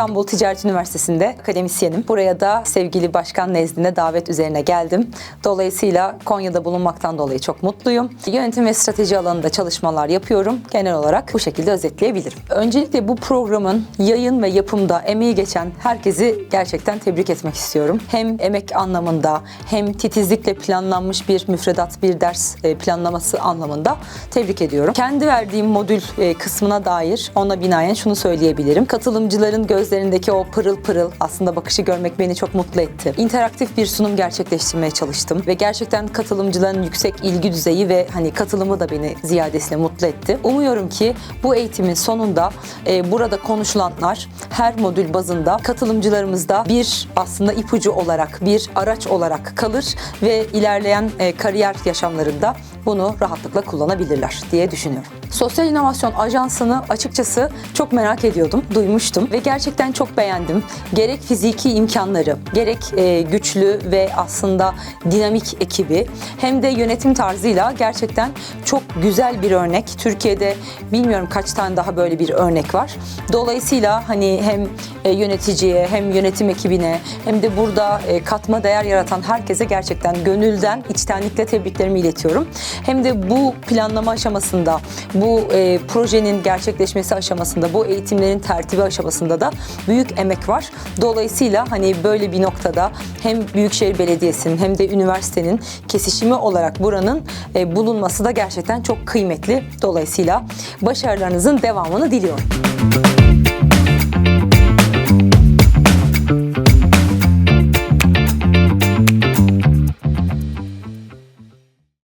İstanbul Ticaret Üniversitesi'nde akademisyenim. Buraya da sevgili başkan nezdinde davet üzerine geldim. Dolayısıyla Konya'da bulunmaktan dolayı çok mutluyum. Yönetim ve strateji alanında çalışmalar yapıyorum. Genel olarak bu şekilde özetleyebilirim. Öncelikle bu programın yayın ve yapımda emeği geçen herkesi gerçekten tebrik etmek istiyorum. Hem emek anlamında hem titizlikle planlanmış bir müfredat, bir ders e, planlaması anlamında tebrik ediyorum. Kendi verdiğim modül e, kısmına dair ona binaen şunu söyleyebilirim. Katılımcıların gözlerindeki o pırıl pırıl aslında bakışı görmek beni çok mutlu etti. İnteraktif bir sunum gerçekleştirmeye çalıştım ve gerçekten katılımcıların yüksek ilgi düzeyi ve hani katılımı da beni ziyadesine mutlu etti. Umuyorum ki bu eğitimin sonunda e, burada konuşulanlar her modül bazında katılımcılarımızda bir aslında ipucu olarak, bir araç olarak kalır ve ilerleyen e, kariyer yaşamlarında bunu rahatlıkla kullanabilirler diye düşünüyorum. Sosyal İnovasyon Ajansı'nı açıkçası çok merak ediyordum, duymuştum ve gerçekten çok beğendim. Gerek fiziki imkanları, gerek e, güçlü ve aslında dinamik ekibi hem de yönetim tarzıyla gerçekten çok güzel bir örnek. Türkiye'de bilmiyorum kaç tane daha böyle bir örnek var. Dolayısıyla hani hem e, yöneticiye hem yönetim ekibine hem de burada e, katma değer yaratan herkese gerçekten gönülden, içtenlikle tebriklerimi iletiyorum. Hem de bu planlama aşamasında, bu e, projenin gerçekleşmesi aşamasında, bu eğitimlerin tertibi aşamasında da büyük emek var. Dolayısıyla hani böyle bir noktada hem Büyükşehir Belediyesi'nin hem de üniversitenin kesişimi olarak buranın e, bulunması da gerçekten çok kıymetli. Dolayısıyla başarılarınızın devamını diliyorum.